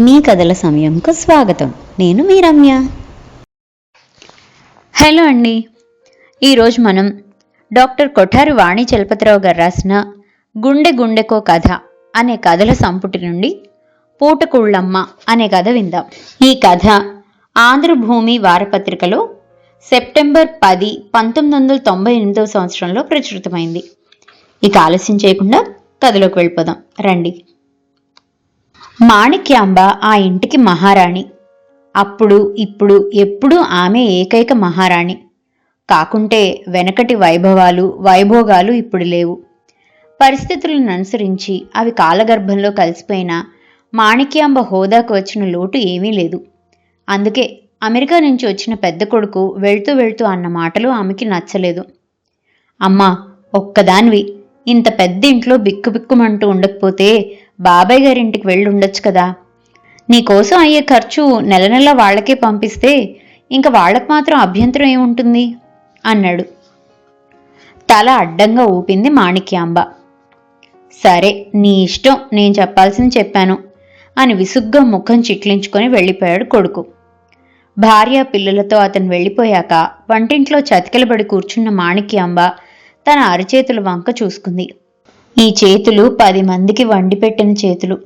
మీ కథల సమయంకు స్వాగతం. నేను మీ రమ్య హలో అండి. ఈరోజు మనం డాక్టర్ కొఠారి వాణి చలపతిరావు గారు రాసిన గుండె గుండెకో కథ అనే కథల సంపుటి నుండి పూటకుళ్ళమ్మ అనే కథ విందాం. ఈ కథ ఆంధ్రభూమి వారపత్రికలో సెప్టెంబర్ పది పంతొమ్మిది వందల తొంభై ఎనిమిదవ సంవత్సరంలో ప్రచురితమైంది. ఇక ఆలస్యం చేయకుండా కథలోకి వెళ్ళిపోదాం. రండి. మాణిక్యాంబ ఆ ఇంటికి మహారాణి. అప్పుడు ఇప్పుడు ఎప్పుడూ ఆమె ఏకైక మహారాణి. కాకుంటే వెనకటి వైభవాలు వైభోగాలు ఇప్పుడు లేవు. పరిస్థితులను అనుసరించి అవి కాలగర్భంలో కలిసిపోయినా మాణిక్యాంబ హోదాకు వచ్చిన లోటు ఏమీ లేదు. అందుకే అమెరికా నుంచి వచ్చిన పెద్ద కొడుకు వెళ్తూ వెళ్తూ అన్న మాటలు ఆమెకి నచ్చలేదు. అమ్మా ఒక్కదానివి. ఇంత పెద్ద ఇంట్లో బిక్కుబిక్కుమంటూ ఉండకపోతే బాబాయ్ గారింటికి వెళ్ళి ఉండొచ్చు కదా నీకోసం అయ్యే ఖర్చు నెల నెల వాళ్ళకే పంపిస్తే ఇంక వాళ్ళకు మాత్రం అభ్యంతరం ఏముంటుంది? అన్నాడు. తల అడ్డంగా ఊపింది మాణిక్యాంబ. సరే నీ ఇష్టం నేను చెప్పాల్సింది చెప్పాను అని విసుగ్గా ముఖం చిట్లించుకొని వెళ్ళిపోయాడు కొడుకు. భార్య పిల్లలతో అతను వెళ్ళిపోయాక వంటింట్లో చతికిలబడి కూర్చున్న మాణిక్యాంబ తన అరచేతుల వంక చూసుకుంది. ఈ చేతులు పది మందికి వండి పెట్టిన చేతులు.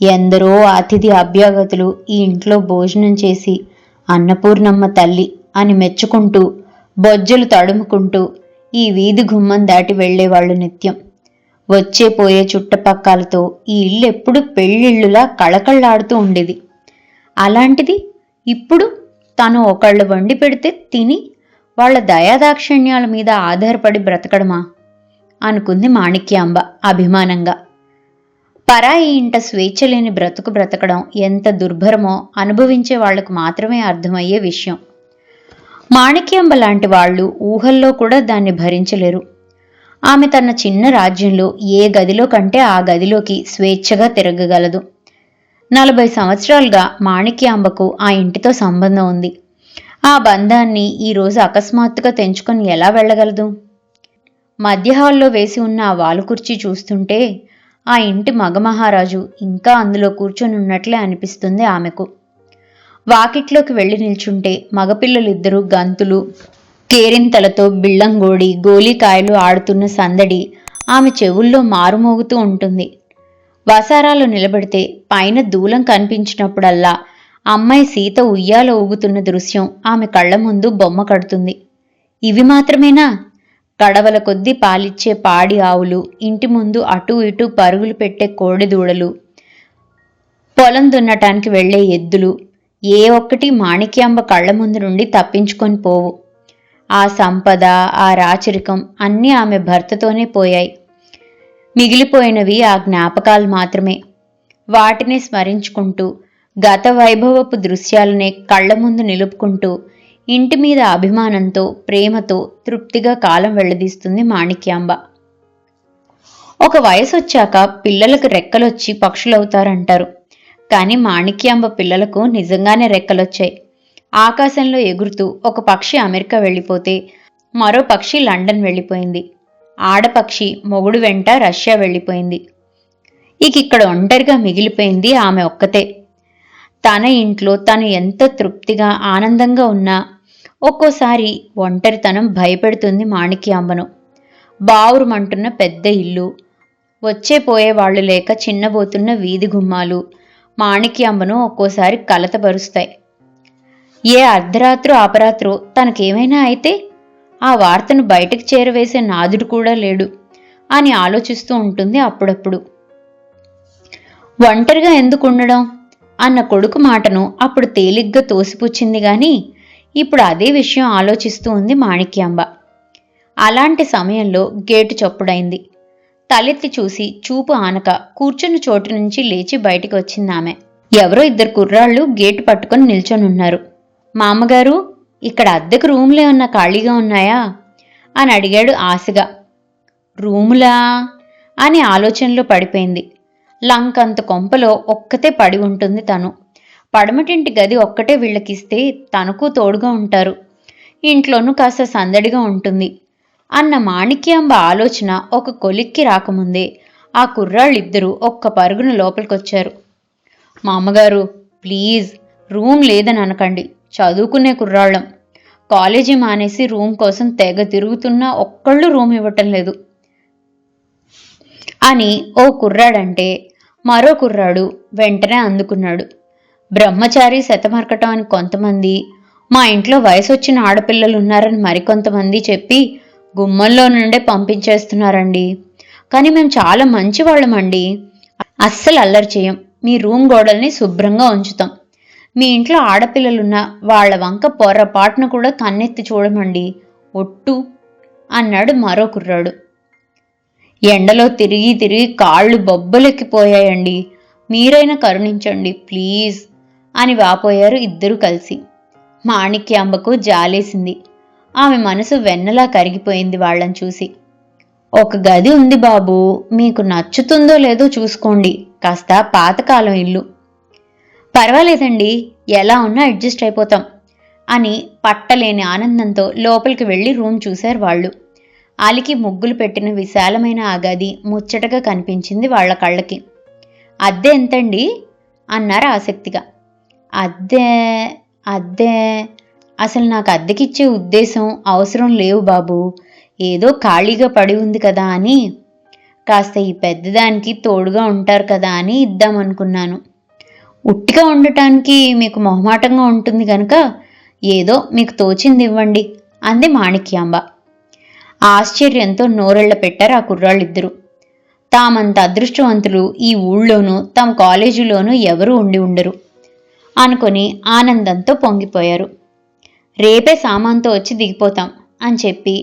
ఎందరో అతిథి అభ్యాగతులు ఈ ఇంట్లో భోజనం చేసి అన్నపూర్ణమ్మ తల్లి అని మెచ్చుకుంటూ బొజ్జలు తడుముకుంటూ ఈ వీధి గుమ్మం దాటి వెళ్ళేవాళ్ళు నిత్యం. వచ్చే పోయే చుట్టపక్కలతో ఈ ఇల్లు ఎప్పుడు పెళ్ళిళ్ళులా కళకళ్ళాడుతూ ఉండేది. అలాంటిది ఇప్పుడు తను ఒకళ్ళు వండి పెడితే తిని వాళ్ళ దయాదాక్షిణ్యాల మీద ఆధారపడి బ్రతకడమా? అనుకుంది మాణిక్యాంబ అభిమానంగా. పరాయి ఇంట స్వేచ్ఛ లేని బ్రతుకు బ్రతకడం ఎంత దుర్భరమో అనుభవించే వాళ్ళకు మాత్రమే అర్థమయ్యే విషయం. మాణిక్యాంబ లాంటి వాళ్ళు ఊహల్లో కూడా దాన్ని భరించలేరు. ఆమె తన చిన్న రాజ్యంలో ఏ గదిలో కంటే ఆ గదిలోకి స్వేచ్ఛగా తిరగగలదు. నలభై సంవత్సరాలుగా మాణిక్యాంబకు ఆ ఇంటితో సంబంధం ఉంది. ఆ బంధాన్ని ఈరోజు అకస్మాత్తుగా తెంచుకొని ఎలా వెళ్ళగలదు? మధ్య హాల్లో వేసి ఉన్న ఆ వాలు కుర్చీ చూస్తుంటే ఆ ఇంటి మగమహారాజు ఇంకా అందులో కూర్చొని ఉన్నట్లే అనిపిస్తుంది ఆమెకు. వాకిట్లోకి వెళ్ళి నిల్చుంటే మగపిల్లలిద్దరూ గంతులు కేరింతలతో బిళ్ళంగోడి గోలీకాయలు ఆడుతున్న సందడి ఆమె చెవుల్లో మారుమోగుతూ ఉంటుంది. వసారాలు నిలబడితే పైన దూలం కనిపించినప్పుడల్లా అమ్మాయి సీత ఉయ్యాల ఊగుతున్న దృశ్యం ఆమె కళ్ళ ముందు బొమ్మ కడుతుంది. ఇవి మాత్రమేనా? కడవల కొద్దీ పాలిచ్చే పాడి ఆవులు ఇంటి ముందు అటూ ఇటూ పరుగులు పెట్టే కోడిదూడలు పొలం దున్నటానికి వెళ్ళే ఎద్దులు ఏ ఒక్కటి మాణిక్యాంబ కళ్ళ ముందు నుండి తప్పించుకొని పోవు. ఆ సంపద ఆ రాచరికం అన్నీ ఆమె భర్తతోనే పోయాయి. మిగిలిపోయినవి ఆ జ్ఞాపకాలు మాత్రమే. వాటిని స్మరించుకుంటూ గత వైభవపు దృశ్యాలనే కళ్ళ ముందు నిలుపుకుంటూ ఇంటి మీద అభిమానంతో ప్రేమతో తృప్తిగా కాలం వెళ్ళదీస్తుంది మాణిక్యాంబ. ఒక వయసు వచ్చాక పిల్లలకు రెక్కలొచ్చి పక్షులవుతారంటారు. కానీ మాణిక్యాంబ పిల్లలకు నిజంగానే రెక్కలొచ్చాయి. ఆకాశంలో ఎగురుతూ ఒక పక్షి అమెరికా వెళ్ళిపోతే మరో పక్షి లండన్ వెళ్ళిపోయింది. ఆడపక్షి మొగుడు వెంట రష్యా వెళ్ళిపోయింది. ఇక ఇక్కడ ఒంటరిగా మిగిలిపోయింది ఆమె ఒక్కతే. తన ఇంట్లో తను ఎంత తృప్తిగా ఆనందంగా ఉన్నా ఒక్కోసారి ఒంటరితనం భయపెడుతుంది మాణిక్యాంబను. బావురుమంటున్న పెద్ద ఇల్లు వచ్చే పోయే వాళ్ళు లేక చిన్నబోతున్న వీధి గుమ్మాలు మాణిక్యాంబను ఒక్కోసారి కలతపరుస్తాయి. ఏ అర్ధరాత్రు ఆపరాత్రో తనకేమైనా అయితే ఆ వార్తను బయటకు చేరవేసే నాదుడు కూడా లేడు అని ఆలోచిస్తూ ఉంటుంది అప్పుడప్పుడు. ఒంటరిగా ఎందుకు ఉండడం అన్న కొడుకు మాటను అప్పుడు తేలిగ్గా తోసిపుచ్చింది గాని ఇప్పుడు అదే విషయం ఆలోచిస్తూ ఉంది మాణిక్యాంబ. అలాంటి సమయంలో గేటు చప్పుడైంది. తలెత్తి చూసి చూపు ఆనక కూర్చున్న చోటు నుంచి లేచి బయటికి వచ్చింది ఆమె. ఎవరో ఇద్దరు కుర్రాళ్ళు గేటు పట్టుకొని నిల్చొనున్నారు మామగారు ఇక్కడ అద్దెకు రూములే ఉన్న ఖాళీగా ఉన్నాయా? అని అడిగాడు ఆశగా. రూములా? అని ఆలోచనలో పడిపోయింది. లంకంత కొంపలో ఒక్కతే పడి ఉంటుంది తను. పడమటింటి గది ఒక్కటే వీళ్ళకిస్తే తనకు తోడుగా ఉంటారు. ఇంట్లోనూ కాస్త సందడిగా ఉంటుంది. అన్న మాణిక్యాంబ ఆలోచన ఒక కొలిక్కి రాకముందే ఆ కుర్రాళ్ళిద్దరూ ఒక్క పరుగున లోపలికొచ్చారు. మా అమ్మగారు ప్లీజ్ రూమ్ లేదని అనకండి. చదువుకునే కుర్రాళ్ళం. కాలేజీ మానేసి రూమ్ కోసం తెగ తిరుగుతున్నా ఒక్కళ్ళు రూమ్ ఇవ్వటం లేదు అని ఓ కుర్రాడంటే మరో కుర్రాడు వెంటనే అందుకున్నాడు. బ్రహ్మచారి శతమర్కటం అని కొంతమంది మా ఇంట్లో వయసు వచ్చిన ఆడపిల్లలు ఉన్నారని మరికొంతమంది చెప్పి గుమ్మంలో నుండే పంపించేస్తున్నారండి. కానీ మేము చాలా మంచి వాళ్ళమండి అస్సలు అల్లరి చేయం. మీ రూమ్ గోడల్ని శుభ్రంగా ఉంచుతాం. మీ ఇంట్లో ఆడపిల్లలున్న వాళ్ళ వంక పొరపాటును కూడా కన్నెత్తి చూడమండి. ఒట్టు అన్నాడు మరో కుర్రాడు. ఎండలో తిరిగి తిరిగి కాళ్ళు బొబ్బలెక్కిపోయాయండి. మీరైనా కరుణించండి ప్లీజ్. అని వాపోయారు ఇద్దరూ కలిసి. మాణిక్యాంబకు జాలేసింది. ఆమె మనసు వెన్నలా కరిగిపోయింది వాళ్ళని చూసి. ఒక గది ఉంది బాబు మీకు నచ్చుతుందో లేదో చూసుకోండి కాస్త పాతకాలం ఇల్లు. పర్వాలేదండి ఎలా ఉన్నా అడ్జస్ట్ అయిపోతాం అని పట్టలేని ఆనందంతో లోపలికి వెళ్ళి రూమ్ చూశారు వాళ్ళు. అలికి ముగ్గులు పెట్టిన విశాలమైన ఆ గది ముచ్చటగా కనిపించింది వాళ్ళ కళ్ళకి. అద్దె ఎంతండి? అన్నారు ఆసక్తిగా. అద్దె అద్దె. అసలు నాకు అద్దెకిచ్చే ఉద్దేశం అవసరం లేవు బాబు. ఏదో ఖాళీగా పడి ఉంది కదా అని. కాస్త ఈ పెద్దదానికి తోడుగా ఉంటారు కదా అని ఇద్దామనుకున్నాను. ఉట్టిగా ఉండటానికి మీకు మొహమాటంగా ఉంటుంది కనుక ఏదో మీకు తోచింది ఇవ్వండి అంది మాణిక్యాంబ. ఆశ్చర్యంతో నోరెళ్ళ పెట్టారు ఆ కుర్రాళ్ళిద్దరూ. తామంత అదృష్టవంతులు ఈ ఊళ్ళోనూ తమ కాలేజీలోనూ ఎవరూ ఉండి ఉండరు. అనుకొని ఆనందంతో పొంగిపోయారు. రేపే సామాన్తో వచ్చి దిగిపోతాం అని చెప్పి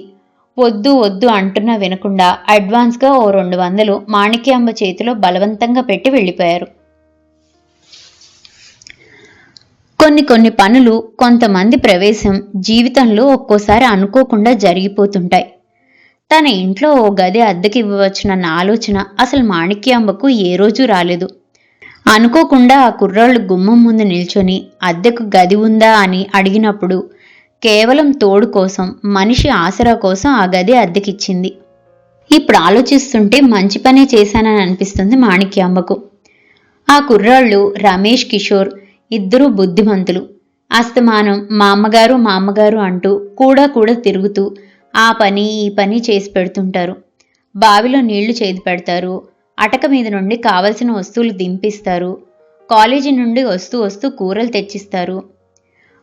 వద్దు వద్దు అంటున్నా వినకుండా అడ్వాన్స్గా ఓ రెండు వందలు మాణిక్యాంబ చేతిలో బలవంతంగా పెట్టి వెళ్ళిపోయారు. కొన్ని కొన్ని పనులు కొంతమంది ప్రవేశం జీవితంలో ఒక్కోసారి అనుకోకుండా జరిగిపోతుంటాయి. తన ఇంట్లో ఓ గది అద్దెకి ఇవ్వవచ్చునన్న ఆలోచన అసలు మాణిక్యాంబకు ఏ రోజు రాలేదు. అనుకోకుండా ఆ కుర్రాళ్ళు గుమ్మం ముందు నిల్చొని అద్దెకు గది ఉందా అని అడిగినప్పుడు కేవలం తోడు కోసం మనిషి ఆసరా కోసం ఆ గది అద్దెకిచ్చింది. ఇప్పుడు ఆలోచిస్తుంటే మంచి పనే చేశానని అనిపిస్తుంది మాణిక్యాంబకు ఆ కుర్రాళ్ళు రమేష్ కిషోర్ ఇద్దరూ బుద్ధిమంతులు. అస్తమానం మా అమ్మగారు మా అమ్మగారు అంటూ కూడా కూడా తిరుగుతూ ఆ పని ఈ పని చేసి పెడుతుంటారు. బావిలో నీళ్ళు చేతి పెడతారు అటక మీద నుండి కావలసిన వస్తువులు దింపిస్తారు. కాలేజీ నుండి వస్తూ వస్తూ కూరలు తెచ్చిస్తారు.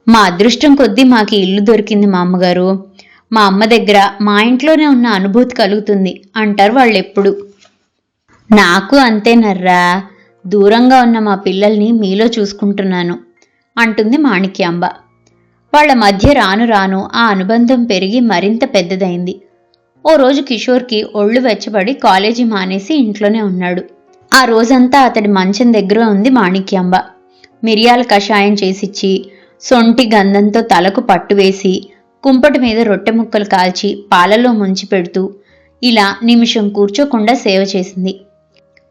మా అదృష్టం కొద్దీ మాకు ఇల్లు దొరికింది మా అమ్మగారు మా అమ్మ దగ్గర మా ఇంట్లోనే ఉన్న అనుభూతి కలుగుతుంది అంటారు వాళ్ళు ఎప్పుడు నాకు అంతేనర్రా దూరంగా ఉన్న మా పిల్లల్ని మీలో చూసుకుంటున్నాను అంటుంది మాణిక్యాంబ. వాళ్ళ మధ్య రాను రాను ఆ అనుబంధం పెరిగి మరింత పెద్దదైంది. ఓ రోజు కిషోర్కి ఒళ్ళు వెచ్చబడి కాలేజీ మానేసి ఇంట్లోనే ఉన్నాడు. ఆ రోజంతా అతడి మంచం దగ్గర ఉంది మాణిక్యాంబ. మిరియాల కషాయం చేసిచ్చి సొంటి గంధంతో తలకు పట్టు వేసి కుంపటి మీద రొట్టె ముక్కలు కాల్చి పాలలో ముంచి పెడుతూ ఇలా నిమిషం కూర్చోకుండా సేవ చేసింది.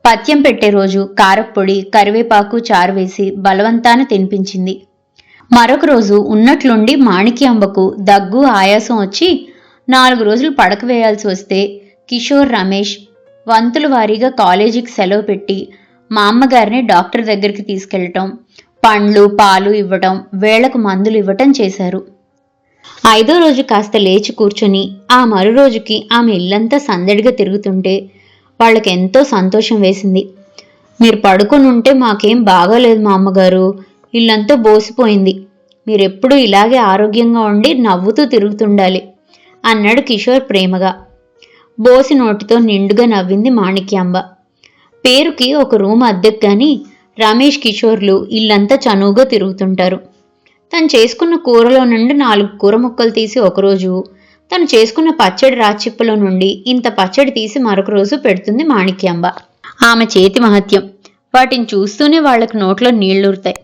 పత్యం పెట్టే రోజు కారప్పొడి కరివేపాకు చారు వేసి బలవంతాన తినిపించింది. మరొక రోజు ఉన్నట్లుండి మాణిక్యాంబకు దగ్గు ఆయాసం వచ్చి నాలుగు రోజులు పడక వేయాల్సి వస్తే కిషోర్ రమేష్ వంతుల వారీగా కాలేజీకి సెలవు పెట్టి మా అమ్మగారిని డాక్టర్ దగ్గరికి తీసుకెళ్ళటం పండ్లు పాలు ఇవ్వటం వేళకు మందులు ఇవ్వటం చేశారు. ఐదో రోజు కాస్త లేచి కూర్చొని ఆ మరు రోజుకి ఆమె ఇల్లంతా సందడిగా తిరుగుతుంటే వాళ్ళకి ఎంతో సంతోషం వేసింది. మీరు పడుకొని ఉంటే మాకేం బాగాలేదు మా అమ్మగారు. ఇల్లంతా బోసిపోయింది. మీరెప్పుడూ ఇలాగే ఆరోగ్యంగా ఉండి నవ్వుతూ తిరుగుతుండాలి. అన్నాడు కిషోర్ ప్రేమగా. బోసి నోటితో నిండుగా నవ్వింది మాణిక్యాంబ పేరుకి ఒక రూమ్ అద్దెకు కానీ రమేష్ కిషోర్లు ఇల్లంతా చనువుగా తిరుగుతుంటారు. తను చేసుకున్న కూరలో నుండి నాలుగు కూర ముక్కలు తీసి ఒకరోజు తను చేసుకున్న పచ్చడి రాచిప్పలో నుండి ఇంత పచ్చడి తీసి మరొక రోజు పెడుతుంది మాణిక్యాంబ ఆమె చేతి మహత్యం. వాటిని చూస్తూనే వాళ్ళకు నోట్లో నీళ్ళూరుతాయి.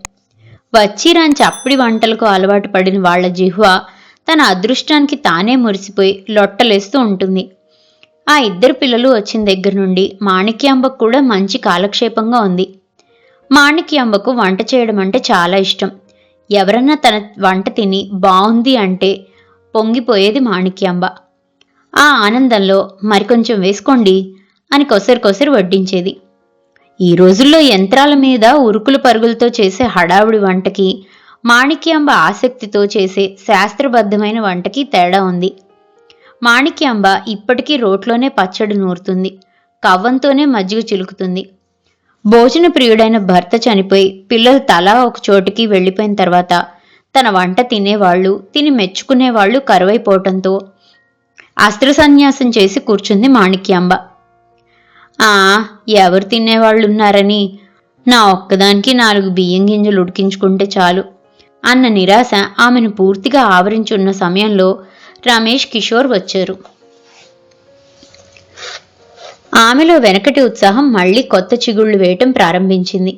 వచ్చిరాంచి అప్పటి వంటలకు అలవాటు పడిన వాళ్ళ జిహ్వ తన అదృష్టానికి తానే మురిసిపోయి లొట్టలేస్తూ ఉంటుంది. ఆ ఇద్దరు పిల్లలు వచ్చిన దగ్గర నుండి మాణిక్యాంబకు కూడా మంచి కాలక్షేపంగా ఉంది. మాణిక్యాంబకు వంట చేయడం అంటే చాలా ఇష్టం. ఎవరన్నా తన వంట తిని బాగుంది అంటే పొంగిపోయేది మాణిక్యాంబ. ఆ ఆనందంలో మరికొంచెం వేసుకోండి అని కొసరు వడ్డించేది. ఈ రోజుల్లో యంత్రాల మీద ఉరుకులు పరుగులతో చేసే హడావుడి వంటకి మాణిక్యాంబ ఆసక్తితో చేసే శాస్త్రబద్ధమైన వంటకి తేడా ఉంది. మాణిక్యాంబ ఇప్పటికీ రోట్లోనే పచ్చడి నూరుతుంది. కవ్వంతోనే మజ్జిగ చిలుకుతుంది. భోజన ప్రియుడైన భర్త చనిపోయి పిల్లలు తలా ఒక చోటికి వెళ్ళిపోయిన తర్వాత తన వంట తినేవాళ్ళు తిని మెచ్చుకునేవాళ్ళు కరువైపోవటంతో అస్త్ర సన్యాసం చేసి కూర్చుంది మాణిక్యాంబ. ఆ ఎవరు తినేవాళ్ళున్నారని? నా ఒక్కదానికి నాలుగు బియ్యం గింజలు ఉడికించుకుంటే చాలు. అన్న నిరాశ ఆమెను పూర్తిగా ఆవరించున్న సమయంలో రమేష్ కిషోర్ వచ్చారు. ఆమెలో వెనకటి ఉత్సాహం మళ్ళీ కొత్త చిగుళ్ళు వేయటం ప్రారంభించింది.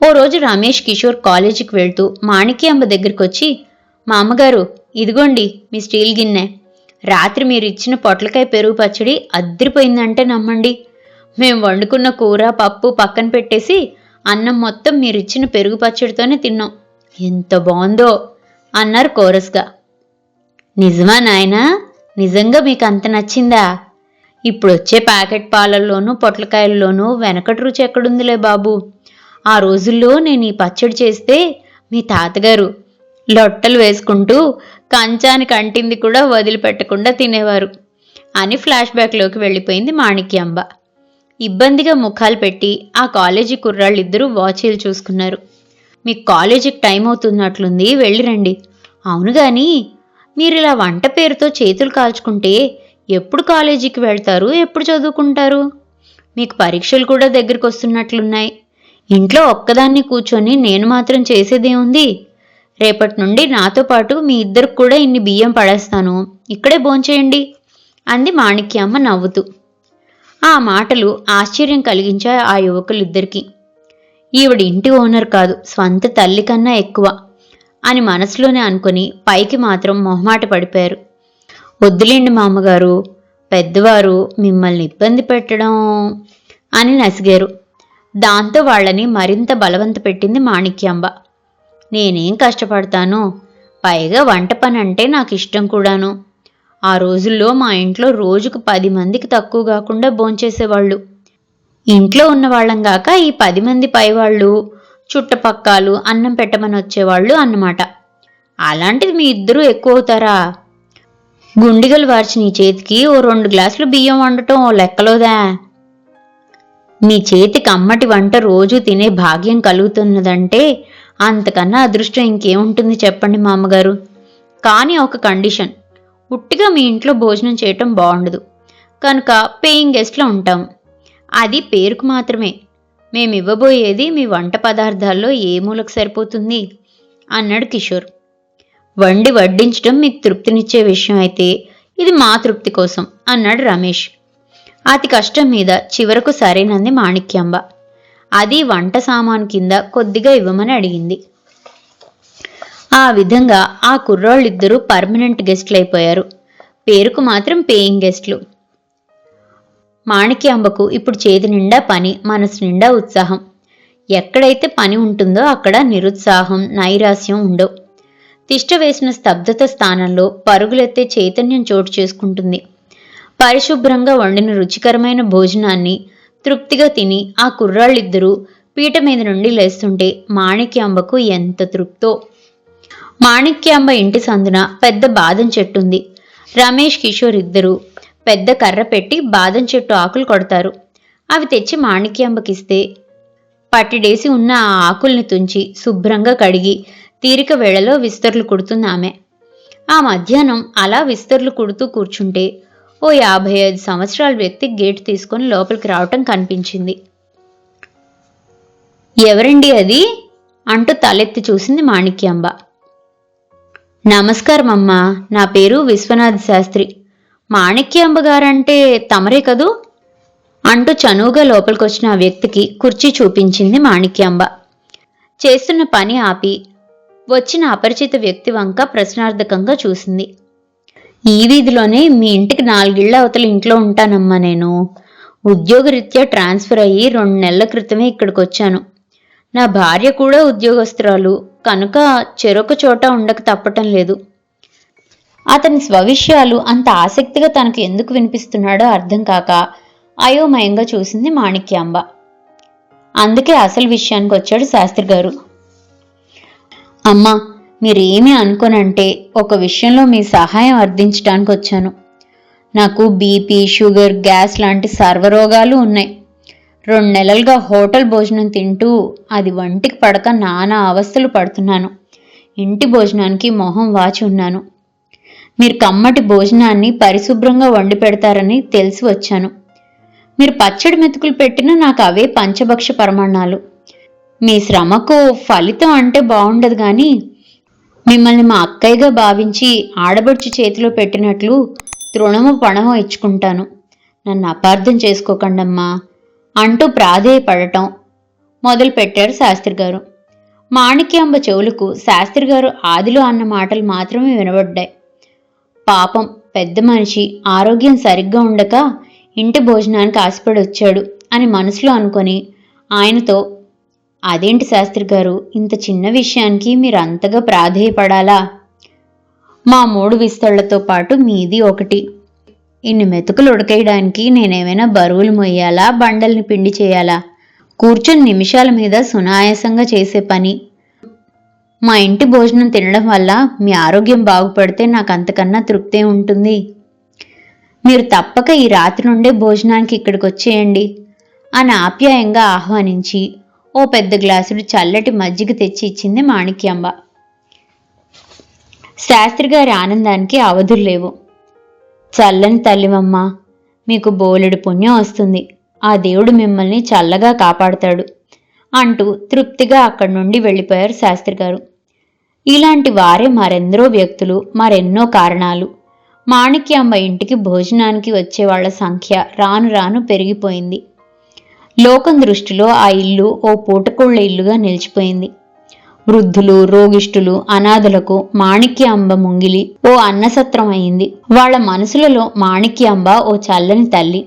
ఓ రోజు రమేష్ కిషోర్ కాలేజీకి వెళ్తూ మాణిక్యాంబ దగ్గరికి వచ్చి మా అమ్మగారు ఇదిగోండి మీ స్టీల్ గిన్నె. రాత్రి మీరు ఇచ్చిన పొట్లకాయ పెరుగు పచ్చడి అద్దరిపోయిందంటే నమ్మండి. మేము వండుకున్న కూర పప్పు పక్కన పెట్టేసి అన్నం మొత్తం మీరు ఇచ్చిన పెరుగు పచ్చడితోనే తిన్నాం. ఎంత బాగుందో అన్నారు కోరస్గా. నిజమా నాయనా? నిజంగా మీకు అంత నచ్చిందా? ఇప్పుడు వచ్చే ప్యాకెట్ పాలల్లోనూ పొట్లకాయల్లోనూ వెనకటి రుచి ఎక్కడుందిలే బాబు. ఆ రోజుల్లో నేను ఈ పచ్చడి చేస్తే మీ తాతగారు లొట్టలు వేసుకుంటూ కంచానికి అంటింది కూడా వదిలిపెట్టకుండా తినేవారు అని ఫ్లాష్ బ్యాక్లోకి వెళ్ళిపోయింది మాణిక్యాంబ. ఇబ్బందిగా ముఖాలు పెట్టి ఆ కాలేజీ కుర్రాళ్ళిద్దరూ వాచీలు చూసుకున్నారు. మీకు కాలేజీకి టైం అవుతున్నట్లుంది వెళ్ళిరండి అవును గాని మీరు ఇలా వంట పేరుతో చేతులు కాల్చుకుంటే ఎప్పుడు కాలేజీకి వెళ్తారు ఎప్పుడు చదువుకుంటారు? మీకు పరీక్షలు కూడా దగ్గరికి వస్తున్నట్లున్నాయి. ఇంట్లో ఒక్కదాన్ని కూర్చొని నేను మాత్రం చేసేదేముంది రేపటి నుండి నాతో పాటు మీ ఇద్దరికి కూడా ఇన్ని బియ్యం పడేస్తాను. ఇక్కడే భోంచేయండి అంది మాణిక్యమ్మ నవ్వుతూ. ఆ మాటలు ఆశ్చర్యం కలిగించాయి ఆ యువకులిద్దరికీ. ఈవిడ ఇంటి ఓనర్ కాదు స్వంత తల్లి కన్నా ఎక్కువ అని మనసులోనే అనుకుని పైకి మాత్రం మొహమాట పడిపోయారు. వద్దులేండి మామగారు పెద్దవారు మిమ్మల్ని ఇబ్బంది పెట్టడం అని నసిగారు. దాంతో వాళ్ళని మరింత బలవంత పెట్టింది మాణిక్యాంబ. నేనేం కష్టపడతాను పైగా వంట పని అంటే నాకు ఇష్టం కూడాను. ఆ రోజుల్లో మా ఇంట్లో రోజుకు పది మందికి తక్కువ కాకుండా భోంచేసేవాళ్ళు. ఇంట్లో ఉన్న వాళ్ళం గాక ఈ పది మంది పైవాళ్ళు చుట్టపక్కాలు అన్నం పెట్టమని వచ్చేవాళ్ళు అన్నమాట. అలాంటిది మీ ఇద్దరూ ఎక్కువ అవుతారా గుండిగలు వార్చి నీ చేతికి ఓ రెండు గ్లాసులు బియ్యం వండటం ఓ లెక్కలోదా? మీ చేతికి అమ్మటి వంట రోజు తినే భాగ్యం కలుగుతున్నదంటే అంతకన్నా అదృష్టం ఇంకేముంటుంది చెప్పండి మా అమ్మగారు కానీ ఒక కండిషన్. ఉట్టిగా మీ ఇంట్లో భోజనం చేయటం బాగుండదు కనుక పేయింగ్ గెస్ట్లో ఉంటాం. అది పేరుకు మాత్రమే. మేము ఇవ్వబోయేది మీ వంట పదార్థాల్లో ఏ మూలకు సరిపోతుంది? అన్నాడు కిషోర్. వండి వడ్డించడం మీకు తృప్తినిచ్చే విషయం అయితే ఇది మా తృప్తి కోసం అన్నాడు రమేష్. అతి కష్టం మీద చివరకు సరైనంది మాణిక్యాంబ. అది వంట సామాను కింద కొద్దిగా ఇవ్వమని అడిగింది. ఆ విధంగా ఆ కుర్రాళ్ళిద్దరూ పర్మనెంట్ గెస్ట్లు అయిపోయారు పేరుకు మాత్రం పేయింగ్ గెస్ట్లు. మాణిక్యాంబకు ఇప్పుడు చేతి నిండా పని మనసు నిండా ఉత్సాహం. ఎక్కడైతే పని ఉంటుందో అక్కడ నిరుత్సాహం నైరాస్యం ఉండవు. తిష్ట వేసిన స్తబ్దత స్థానంలో పరుగులెత్తే చైతన్యం చోటు చేసుకుంటుంది. పరిశుభ్రంగా వండిన రుచికరమైన భోజనాన్ని తృప్తిగా తిని ఆ కుర్రాళ్ళిద్దరూ పీట మీద నుండి లేస్తుంటే మాణిక్యాంబకు ఎంత తృప్తో. మాణిక్యాంబ ఇంటి సందున పెద్ద బాదం చెట్టుంది. రమేష్ కిషోర్ ఇద్దరు పెద్ద కర్ర పెట్టి బాదం చెట్టు ఆకులు కొడతారు. అవి తెచ్చి మాణిక్యాంబకిస్తే పట్టిడేసి ఉన్న ఆ ఆకుల్ని తుంచి శుభ్రంగా కడిగి తీరిక వేళలో విస్తర్లు కుడుతున్నామె. ఆ మధ్యాహ్నం అలా విస్తర్లు కుడుతూ కూర్చుంటే ఓ యాభై ఐదు సంవత్సరాల వ్యక్తి గేట్ తీసుకొని లోపలికి రావటం కనిపించింది. ఎవరండి అది? అంటూ తలెత్తి చూసింది మాణిక్యాంబ. నమస్కారం అమ్మా నా పేరు విశ్వనాథ్ శాస్త్రి. మాణిక్యాంబ గారంటే తమరే కదూ? అంటూ చనువుగా లోపలికొచ్చిన ఆ వ్యక్తికి కుర్చీ చూపించింది మాణిక్యాంబ. చేస్తున్న పని ఆపి వచ్చిన అపరిచిత వ్యక్తి వంక ప్రశ్నార్థకంగా చూసింది. ఈ వీధిలోనే మీ ఇంటికి నాలుగిళ్ళ అవతల ఇంట్లో ఉంటానమ్మా నేను. ఉద్యోగరీత్యా ట్రాన్స్ఫర్ అయ్యి రెండు నెలల క్రితమే ఇక్కడికి వచ్చాను నా భార్య కూడా ఉద్యోగస్తురాలు. కనుక చెరొక చోట ఉండక తప్పటం లేదు. అతని స్వవిషయాలు అంత ఆసక్తిగా తనకు ఎందుకు వినిపిస్తున్నాడో అర్థం కాక అయోమయంగా చూసింది మాణిక్యాంబ. అందుకే అసలు విషయానికి వచ్చాడు శాస్త్రి గారు. అమ్మా మీరేమీ అనుకోనంటే ఒక విషయంలో మీ సహాయం అర్థించడానికి వచ్చాను. నాకు బీపీ షుగర్ గ్యాస్ లాంటి సర్వరోగాలు ఉన్నాయి. రెండు నెలలుగా హోటల్ భోజనం తింటూ అది వంటికి పడక నానా అవస్థలు పడుతున్నాను. ఇంటి భోజనానికి మొహం వాచి ఉన్నాను. మీరు కమ్మటి భోజనాన్ని పరిశుభ్రంగా వండి పెడతారని తెలిసి వచ్చాను. మీరు పచ్చడి మెతుకులు పెట్టినా నాకు అవే పంచభక్ష పరమాణాలు. మీ శ్రమకు ఫలితం అంటే బాగుండదు కానీ మిమ్మల్ని మా అక్కయ్యగా భావించి ఆడబడుచు చేతిలో పెట్టినట్లు తృణము పణము ఇచ్చుకుంటాను. నన్ను అపార్థం చేసుకోకండమ్మా అంటూ ప్రాధేయపడటం మొదలుపెట్టారు శాస్త్రి గారు. మాణిక్యాంబ చెవులకు శాస్త్రి గారు ఆదిలో అన్న మాటలు మాత్రమే వినబడ్డాయి. పాపం పెద్ద మనిషి ఆరోగ్యం సరిగ్గా ఉండక ఇంటి భోజనానికి ఆశపడి వచ్చాడు అని మనసులో అనుకొని ఆయనతో అదేంటి శాస్త్రి గారు ఇంత చిన్న విషయానికి మీరు అంతగా ప్రాధేయపడాలా? మా మూడు విస్తళ్ళతో పాటు మీది ఒకటి. ఇన్ని మెతుకులు ఉడకేయడానికి నేనేమైనా బరువులు మొయ్యాలా బండల్ని పిండి చేయాలా? కూర్చుని నిమిషాల మీద సునాయాసంగా చేసే పని మా ఇంటి భోజనం తినడం వల్ల మీ ఆరోగ్యం బాగుపడితే నాకు అంతకన్నా తృప్తే ఉంటుంది. మీరు తప్పక ఈ రాత్రి నుండే భోజనానికి ఇక్కడికి వచ్చేయండి. అని ఆప్యాయంగా ఆహ్వానించి ఓ పెద్ద గ్లాసుడు చల్లటి మజ్జిగ తెచ్చి ఇచ్చింది మాణిక్యాంబ. శాస్త్రి గారి ఆనందానికి అవధులు లేవు. చల్లని తల్లివమ్మ మీకు బోలెడు పుణ్యం వస్తుంది. ఆ దేవుడు మిమ్మల్ని చల్లగా కాపాడతాడు. అంటూ తృప్తిగా అక్కడి నుండి వెళ్ళిపోయారు శాస్త్రి గారు. ఇలాంటి వారే మరెందరో వ్యక్తులు మరెన్నో కారణాలు. మాణిక్యాంబ ఇంటికి భోజనానికి వచ్చే వాళ్ళ సంఖ్య రాను రాను పెరిగిపోయింది. లోకం దృష్టిలో ఆ ఇల్లు ఓ పూటకోళ్ళ ఇల్లుగా నిలిచిపోయింది. వృద్ధులు రోగిష్ఠులు అనాథులకు మాణిక్యాంబ ముంగిలి ఓ అన్నసత్రం అయింది వాళ్ళ మనసులలో మాణిక్యాంబ ఓ చల్లని తల్లి.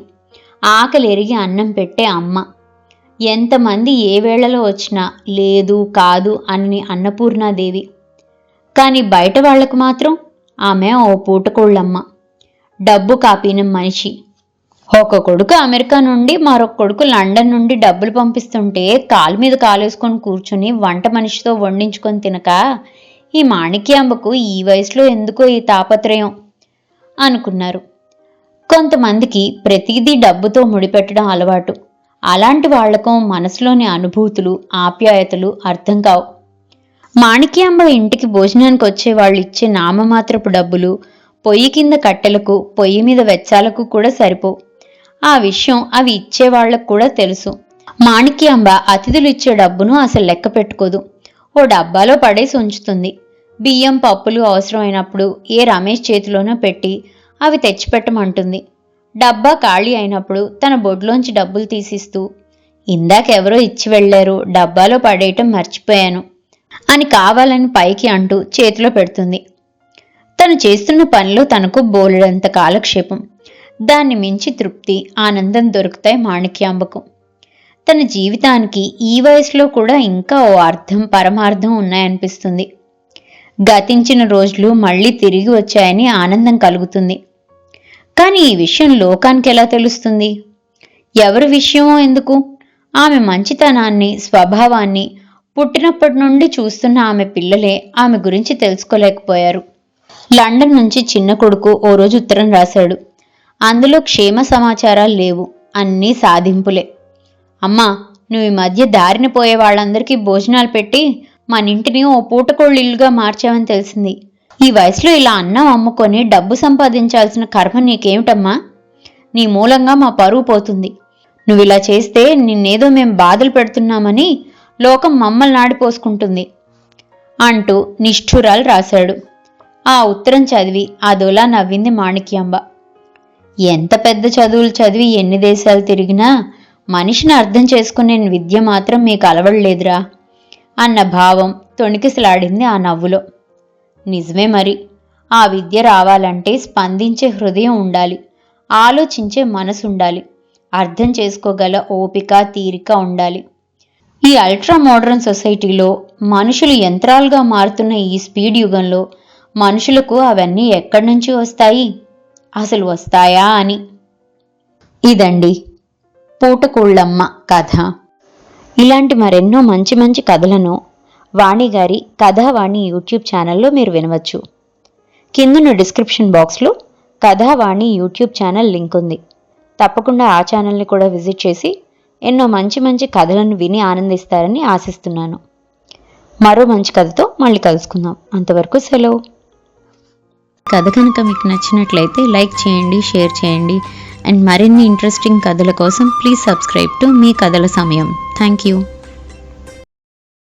ఆకలి ఎరిగి అన్నం పెట్టే అమ్మ. ఎంతమంది ఏ వేళలో వచ్చినా లేదు కాదు అని అన్నపూర్ణాదేవి. కానీ బయట వాళ్ళకు మాత్రం ఆమె ఓ పూటకోళ్ళమ్మ. డబ్బు కాపీన మనిషి. ఒక కొడుకు అమెరికా నుండి మరొక కొడుకు లండన్ నుండి డబ్బులు పంపిస్తుంటే కాలు మీద కాలేసుకొని కూర్చుని వంట మనిషితో వండించుకొని తినక ఈ మాణిక్యాంబకు ఈ వయసులో ఎందుకో ఈ తాపత్రయం అనుకున్నారు. కొంతమందికి ప్రతిదీ డబ్బుతో ముడిపెట్టడం అలవాటు. అలాంటి వాళ్ళకు మనసులోని అనుభూతులు ఆప్యాయతలు అర్థం కావు. మాణిక్యాంబ ఇంటికి భోజనానికి వచ్చే వాళ్ళు ఇచ్చే నామమాత్రపు డబ్బులు పొయ్యి కింద కట్టెలకు పొయ్యి మీద వెచ్చాలకు కూడా సరిపోవు ఆ విషయం అవి ఇచ్చేవాళ్ళకు కూడా తెలుసు. మాణిక్యాంబ అతిథులు ఇచ్చే డబ్బును అసలు లెక్క పెట్టుకోదు. ఓ డబ్బాలో పడేసి ఉంచుతుంది. బియ్యం పప్పులు అవసరమైనప్పుడు ఏ రమేష్ చేతిలోనో పెట్టి అవి తెచ్చిపెట్టమంటుంది. డబ్బా ఖాళీ అయినప్పుడు తన బొడ్లోంచి డబ్బులు తీసిస్తూ ఇందాకెవరో ఇచ్చి వెళ్ళారు డబ్బాలో పడేయటం మర్చిపోయాను అని కావాలని పైకి అంటూ చేతిలో పెడుతుంది. తను చేస్తున్న పనిలో తనకు బోలెడంత కాలక్షేపం. దాన్ని మించి తృప్తి ఆనందం దొరుకుతాయి మాణిక్యాంబకు. తన జీవితానికి ఈ వయసులో కూడా ఇంకా ఓ అర్థం పరమార్థం ఉన్నాయనిపిస్తుంది. గతించిన రోజులు మళ్ళీ తిరిగి వచ్చాయని ఆనందం కలుగుతుంది. కానీ ఈ విషయం లోకానికి ఎలా తెలుస్తుంది? ఎవరి విషయమో ఎందుకు? ఆమె మంచితనాన్ని స్వభావాన్ని పుట్టినప్పటి నుండి చూస్తున్న ఆమె పిల్లలే ఆమె గురించి తెలుసుకోలేకపోయారు. లండన్ నుంచి చిన్న కొడుకు ఓ రోజు ఉత్తరం రాశాడు. అందులో క్షేమ సమాచారాలు లేవు. అన్నీ సాధింపులే. అమ్మా నువ్వు ఈ మధ్య దారిన పోయే వాళ్ళందరికీ భోజనాలు పెట్టి మన ఇంటిని ఓ పూటకోళ్ళు ఇల్లుగా మార్చావని తెలిసింది. ఈ వయసులో ఇలా అన్నం అమ్ముకొని డబ్బు సంపాదించాల్సిన కర్మ నీకేమిటమ్మా? నీ మూలంగా మా పరువు పోతుంది. నువ్వు ఇలా చేస్తే నిన్నేదో మేం బాధలు పెడుతున్నామని లోకం మమ్మల్ని నాడిపోసుకుంటుంది అంటూ నిష్ఠురాలు రాశాడు. ఆ ఉత్తరం చదివి అదోలా నవ్వింది మాణిక్యాంబ. ఎంత పెద్ద చదువులు చదివి ఎన్ని దేశాలు తిరిగినా మనిషిని అర్థం చేసుకునే విద్య మాత్రం మీకు అలవడలేదురా అన్న భావం తొణికిసలాడింది ఆ నవ్వులో. నిజమే మరి. ఆ విద్య రావాలంటే స్పందించే హృదయం ఉండాలి. ఆలోచించే మనసు ఉండాలి అర్థం చేసుకోగల ఓపిక తీరిక ఉండాలి. ఈ అల్ట్రా మోడర్న్ సొసైటీలో మనుషులు యంత్రాలుగా మారుతున్న ఈ స్పీడ్ యుగంలో మనుషులకు అవన్నీ ఎక్కడి నుంచి వస్తాయి? అసలు వస్తాయా అని. ఇదండి పూటకోళ్ళమ్మ కథ. ఇలాంటి మరెన్నో మంచి మంచి కథలను వాణి గారి కథావాణి యూట్యూబ్ ఛానల్లో మీరు వినవచ్చు. కిందున్న డిస్క్రిప్షన్ బాక్స్లో కథావాణి యూట్యూబ్ ఛానల్ లింక్ ఉంది. తప్పకుండా ఆ ఛానల్ని కూడా విజిట్ చేసి ఎన్నో మంచి మంచి కథలను విని ఆనందిస్తారని ఆశిస్తున్నాను. మరో మంచి కథతో మళ్ళీ కలుసుకుందాం. అంతవరకు సెలవు. కథ కనుక మీకు నచ్చినట్లయితే లైక్ చేయండి షేర్ చేయండి. అండ్ మరిన్ని ఇంట్రెస్టింగ్ కథల కోసం ప్లీజ్ సబ్స్క్రైబ్ టు మీ కథల సమయం. Thank you.